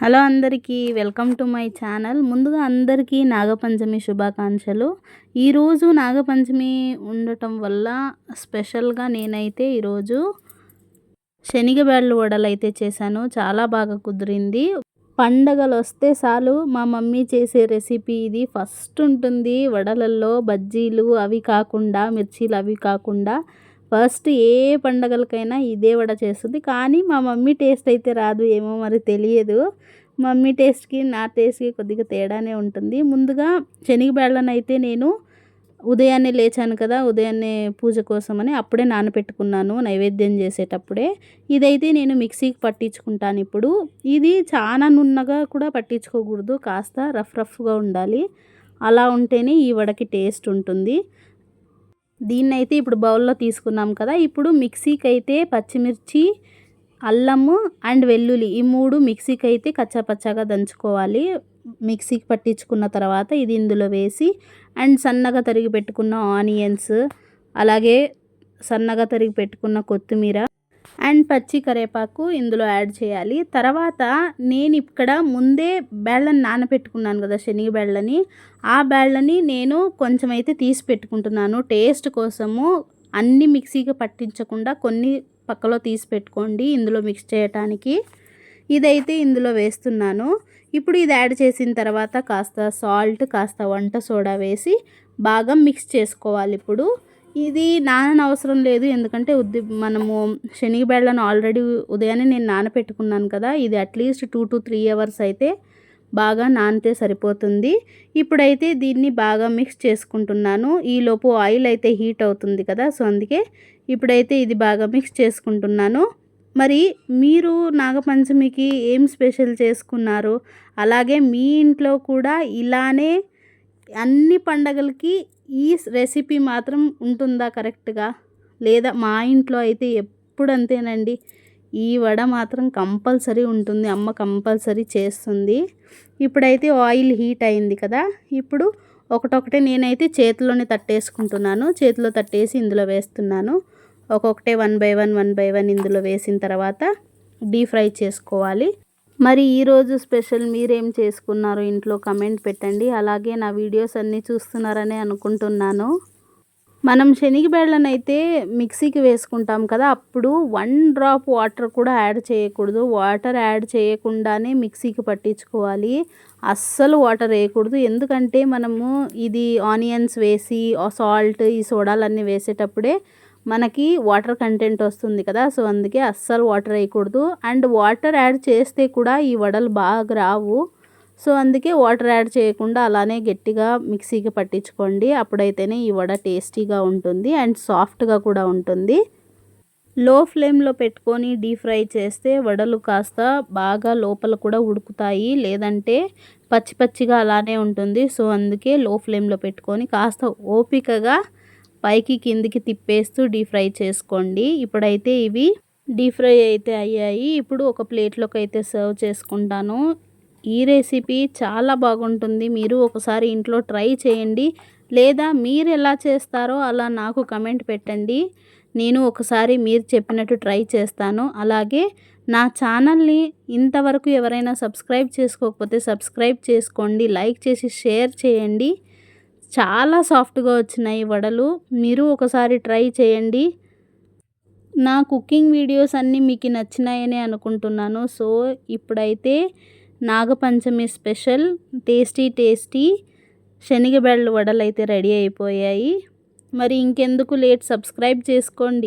Hello అందరికీ welcome to my channel. ముందుగా అందరికీ నాగపంచమి శుభాకాంక్షలు. ఈరోజు నాగపంచమి ఉండటం వల్ల స్పెషల్గా నేనైతే ఈరోజు శనగబేళ్ళ వడలు అయితే చేశాను. చాలా బాగా కుదిరింది. పండగలు వస్తే చాలు మా మమ్మీ చేసే రెసిపీ ఇది. ఫస్ట్ ఉంటుంది వడలల్లో బజ్జీలు అవి కాకుండా మిర్చీలు అవి కాకుండా ఫస్ట్ ఏ పండగలకైనా ఇదే వడ చేస్తుంది. కానీ మా మమ్మీ టేస్ట్ అయితే రాదు ఏమో మరి తెలియదు. మమ్మీ టేస్ట్కి నా టేస్ట్కి కొద్దిగా తేడానే ఉంటుంది. ముందుగా శనగబేళ్ళను అయితే నేను ఉదయాన్నే లేచాను కదా ఉదయాన్నే పూజ కోసమని అప్పుడే నానపెట్టుకున్నాను నైవేద్యం చేసేటప్పుడే. ఇదైతే నేను మిక్సీకి పట్టించుకుంటాను ఇప్పుడు. ఇది చాలా నున్నగా కూడా పట్టించుకోకూడదు కాస్త రఫ్ రఫ్గా ఉండాలి. అలా ఉంటేనే ఈ వడకి టేస్ట్ ఉంటుంది. దీన్నైతే ఇప్పుడు బౌల్లో తీసుకున్నాం కదా ఇప్పుడు మిక్సీకి అయితే పచ్చిమిర్చి అల్లము అండ్ వెల్లుల్లి ఈ మూడు మిక్సీకి అయితే కచ్చాపచ్చాగా దంచుకోవాలి. మిక్సీకి పట్టించుకున్న తర్వాత ఇది ఇందులో వేసి అండ్ సన్నగా తరిగి పెట్టుకున్న ఆనియన్స్ అలాగే సన్నగా తరిగి పెట్టుకున్న కొత్తిమీర అండ్ పచ్చి కరేపాకు ఇందులో యాడ్ చేయాలి. తర్వాత నేను ఇక్కడ ముందే బేళ్ళని నానబెట్టుకున్నాను కదా శనగ బేళ్ళని ఆ బేళ్ళని నేను కొంచెం అయితే తీసి పెట్టుకుంటున్నాను. టేస్ట్ కోసము అన్ని మిక్సీకి పట్టించకుండా కొన్ని పక్కలో తీసి పెట్టుకోండి ఇందులో మిక్స్ చేయటానికి. ఇదైతే ఇందులో వేస్తున్నాను. ఇప్పుడు ఇది యాడ్ చేసిన తర్వాత కాస్త సాల్ట్ కాస్త వంట సోడా వేసి బాగా మిక్స్ చేసుకోవాలి ఇప్పుడు. ఇది నానని అవసరం లేదు. ఎందుకంటే ఉద్ది మనము శనగబెళ్ళను ఆల్రెడీ ఉదయాన్నే నేను నానపెట్టుకున్నాను కదా ఇది at least two to three hours అయితే బాగా నానితే సరిపోతుంది. ఇప్పుడైతే దీన్ని బాగా మిక్స్ చేసుకుంటున్నాను. ఈలోపు ఆయిల్ అయితే హీట్ అవుతుంది కదా సో అందుకే ఇప్పుడైతే ఇది బాగా మిక్స్ చేసుకుంటున్నాను. మరి మీరు నాగపంచమికి ఏం స్పెషల్ చేసుకున్నారు? అలాగే మీ ఇంట్లో కూడా ఇలానే అన్ని పండగలకి ఈ రెసిపీ మాత్రం ఉంటుందా కరెక్ట్గా? లేదా మా ఇంట్లో అయితే ఎప్పుడు అంతేనండి ఈ వడ మాత్రం కంపల్సరీ ఉంటుంది అమ్మ కంపల్సరీ చేస్తుంది. ఇప్పుడైతే ఆయిల్ హీట్ అయింది కదా ఇప్పుడు ఒకటొకటే నేనైతే చేతిలోనే తట్టేసుకుంటున్నాను. చేతిలో తట్టేసి ఇందులో వేస్తున్నాను. ఒక్కొక్కటే one by one one by one ఇందులో వేసిన తర్వాత డీప్ ఫ్రై చేసుకోవాలి. మరి ఈరోజు స్పెషల్ మీరేం చేసుకున్నారు ఇంట్లో కమెంట్ పెట్టండి. అలాగే నా వీడియోస్ అన్నీ చూస్తున్నారని అనుకుంటున్నాను. మనం శనగబేళ్ళను అయితే మిక్సీకి వేసుకుంటాం కదా అప్పుడు వన్ డ్రాప్ వాటర్ కూడా యాడ్ చేయకూడదు. వాటర్ యాడ్ చేయకుండానే మిక్సీకి పట్టించుకోవాలి. అస్సలు వాటర్ వేయకూడదు. ఎందుకంటే మనము ఇది ఆనియన్స్ వేసి సాల్ట్ ఈ సోడాలన్నీ వేసేటప్పుడే మనకి వాటర్ కంటెంట్ వస్తుంది కదా సో అందుకే అస్సలు వాటర్ వేయకూడదు. అండ్ వాటర్ యాడ్ చేస్తే కూడా ఈ వడలు బాగా రావు. సో అందుకే వాటర్ యాడ్ చేయకుండా అలానే గట్టిగా మిక్సీకి పట్టించుకోండి. అప్పుడైతేనే ఈ వడ టేస్టీగా ఉంటుంది అండ్ సాఫ్ట్గా కూడా ఉంటుంది. లో ఫ్లేమ్లో పెట్టుకొని డీప్ ఫ్రై చేస్తే వడలు కాస్త బాగా లోపల కూడా ఉడుకుతాయి. లేదంటే పచ్చి పచ్చిగా అలానే ఉంటుంది. సో అందుకే లో ఫ్లేమ్లో పెట్టుకొని కాస్త ఓపికగా పైకి కిందికి తిప్పేస్తూ డీప్ ఫ్రై చేసుకోండి. ఇప్పుడైతే ఇవి డీప్ ఫ్రై అయితే అయ్యాయి. ఇప్పుడు ఒక ప్లేట్లోకి అయితే సర్వ్ చేసుకుంటాను. ఈ రెసిపీ చాలా బాగుంటుంది. మీరు ఒకసారి ఇంట్లో ట్రై చేయండి. లేదా మీరు ఎలా చేస్తారో అలా నాకు కమెంట్ పెట్టండి. నేను ఒకసారి మీరు చెప్పినట్టు ట్రై చేస్తాను. అలాగే నా ఛానల్ని ఇంతవరకు ఎవరైనా సబ్స్క్రైబ్ చేసుకోకపోతే సబ్స్క్రైబ్ చేసుకోండి. లైక్ చేసి షేర్ చేయండి. చాలా సాఫ్ట్గా వచ్చినాయి వడలు. మీరు ఒకసారి ట్రై చేయండి. నా కుకింగ్ వీడియోస్ అన్నీ మీకు నచ్చినాయని అనుకుంటున్నాను. సో ఇప్పుడైతే నాగపంచమి స్పెషల్ టేస్టీ టేస్టీ శనగబెళ్ళ వడలు అయితే రెడీ అయిపోయాయి. మరి ఇంకెందుకు లేట్ సబ్స్క్రైబ్ చేసుకోండి.